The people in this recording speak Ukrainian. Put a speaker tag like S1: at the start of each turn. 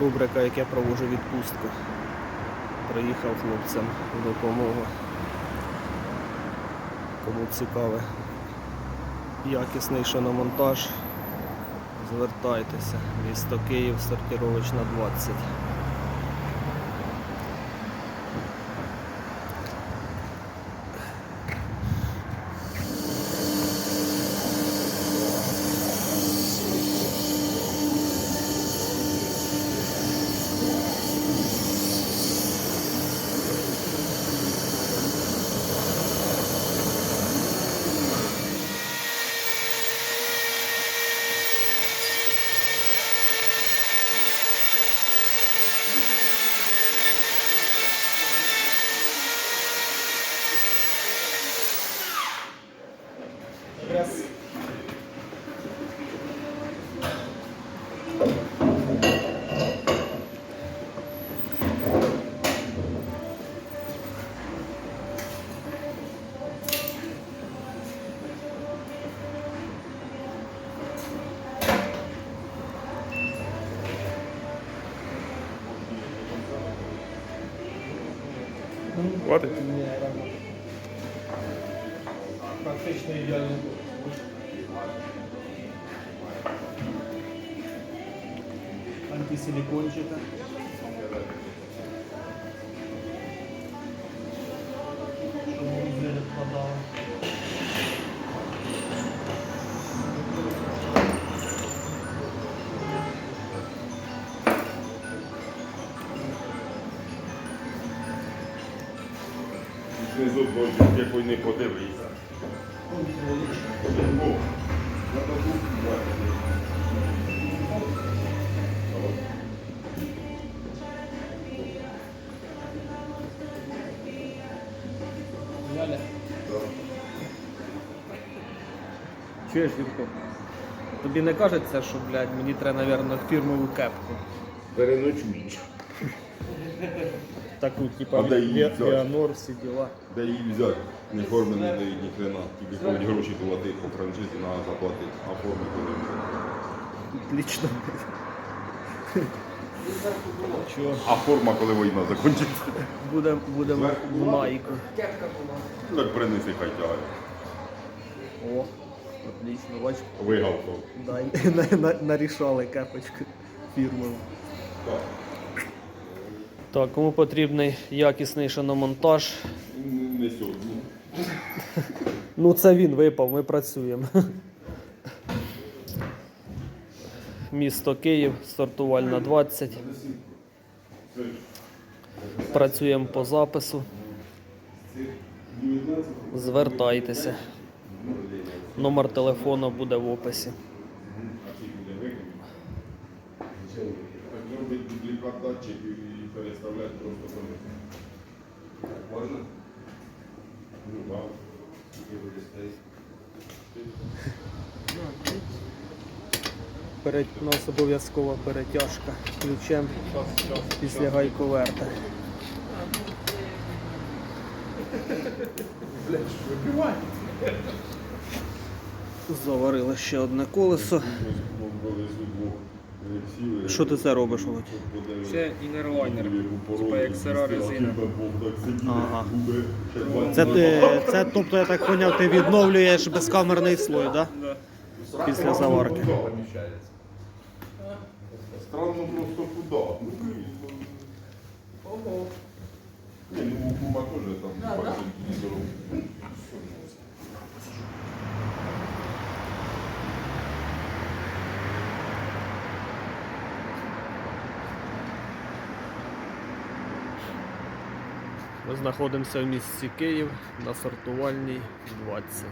S1: рубрика, як я проводжу відпустку. Приїхав хлопцям в допомогу. Кому цікаве якісний шиномонтаж, звертайтеся. Місто Київ, сортировочна 20.
S2: Yes.
S1: Warte. Man kriegt eine Dialoge. Антисиликончика. Щоб.
S2: Знизу дощ, якої не подивися.
S1: Чуєш, Юрко? Тобі не кажеться, що, блядь, мені треба, мабуть, фірмову кепку.
S2: Переночуєш.
S1: Таку, типа,
S2: А де її
S1: Ві-
S2: взяти?
S1: Віанор, всі діла.
S2: Де її взяти? Не форми не дають ні хрена. Тільки ходять гроші платити по франшизі, треба заплатити. А форми коли вже.
S1: Отлично. Чого?
S2: А форма, коли війна закінчиться.
S1: Будем
S2: Зверху
S1: в майку.
S2: Так принеси хай тягає.
S1: О, отлично, бач,
S2: Вигавкав.
S1: дай, на, на, нарішали кепочку фірмову.
S2: Так.
S1: Так, кому потрібний якісний шиномонтаж.
S2: Не сьогодні.
S1: Ну це він випав, ми працюємо. Місто Київ, стартувальна 20. Працюємо по запису. Звертайтеся. Номер телефону буде в описі.
S2: Зробити дублікат датчиків і переставляти просто там. Можна? Ну, так.
S1: Перед, у нас обов'язкова перетяжка ключем після гайковерта. Заварили ще одне колесо. Що ти це робиш, Володь?
S3: Це інерлайнер, типа як сира резина.
S1: Ага. Це, ти, це, тобто, я так зрозумів, ти відновлюєш безкамерний слой, да?
S3: Да.
S1: Після заварки.
S2: Странно просто куди. Ну, Ого. Ні, ну у кума теж там
S1: Ми знаходимося в місті Київ на сортувальній 20.